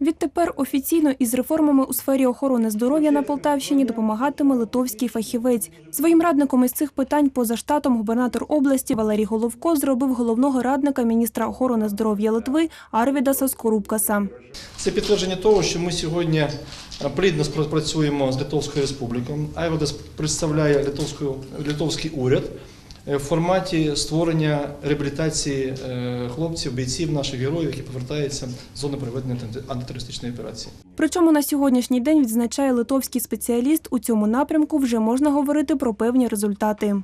Відтепер офіційно із реформами у сфері охорони здоров'я на Полтавщині допомагатиме литовський фахівець. Своїм радником із цих питань поза штатом губернатор області Валерій Головко зробив головного радника міністра охорони здоров'я Литви Арвідаса Скорубкаса. Це підтвердження того, що ми сьогодні е, плідно співпрацюємо з Литовською Республікою. Айвадес представляє литовську, литовський уряд в форматі створення реабілітації е, хлопців, бійців, наших героїв, які повертаються з зони проведення анти- антитерористичної операції. Причому на сьогоднішній день відзначає литовський спеціаліст у цьому напрямку вже можна говорити про певні результати.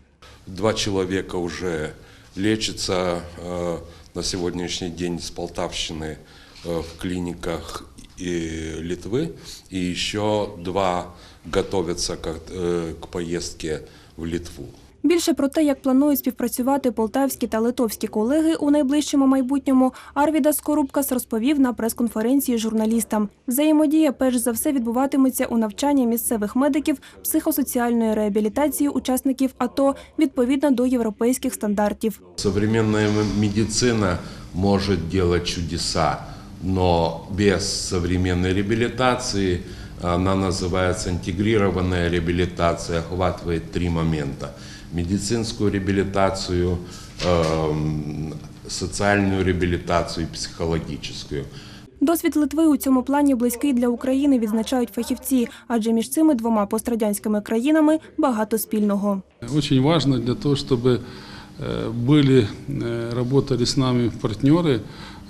Два человека уже лечатся э, на сегодняшний день с Полтавщины э, в клиниках и Литвы, и еще два готовятся к, э, к поездке в Литву. Більше про те, як планують співпрацювати полтавські та литовські колеги у найближчому майбутньому, Арвідас Корубкас розповів на прес-конференції журналістам. Взаємодія перш за все відбуватиметься у навчанні місцевих медиків психосоціальної реабілітації учасників АТО відповідно до європейських стандартів. М- медицина может делать чудеса, но без современной реабилитации она называется интегрированная реабилитация, охватывает три момента Медицинскую реабилитацию, эм, социальную реабилитацию и психологическую. Досвід Литви у цьому плані близький для України, відзначають фахівці, адже між цими двома пострадянськими країнами багато спільного. Очень важно для того, чтобы э, были, э, работали с нами партнеры,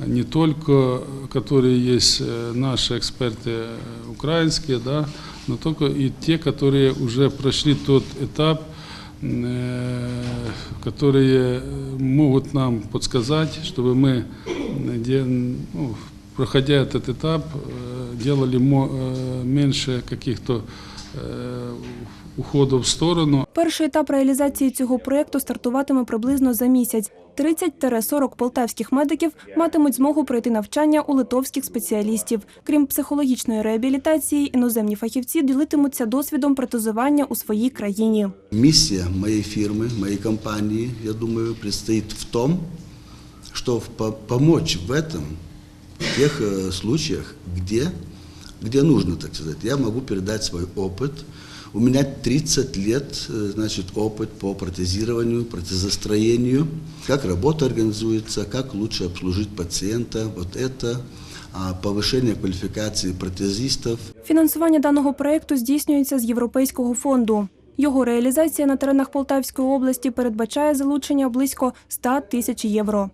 не только которые есть э, наши эксперты э, украинские, да, но только и те, которые уже прошли тот этап, э, которые могут нам подсказать, чтобы мы, э, де- ну, проходя этот этап, э, делали мо- э, меньше каких-то э, уходов в сторону, Перший етап реалізації цього проєкту стартуватиме приблизно за місяць. 30-40 полтавських медиків матимуть змогу пройти навчання у литовських спеціалістів. Крім психологічної реабілітації, іноземні фахівці ділитимуться досвідом протезування у своїй країні. Миссия моей фирмы, моей компании, я думаю, предстоит в том, что в- по- помочь в этом, в тех э, случаях, где, где нужно, так сказать. Я могу передать свой опыт. У меня 30 лет, э, значит, опыт по протезированию, протезостроению, как работа организуется, как лучше обслужить пациента, вот это, а, повышение квалификации протезистов, Фінансування даного проєкту здійснюється з Європейського фонду. Його реалізація на теренах Полтавської області передбачає залучення близько 100 тисяч євро.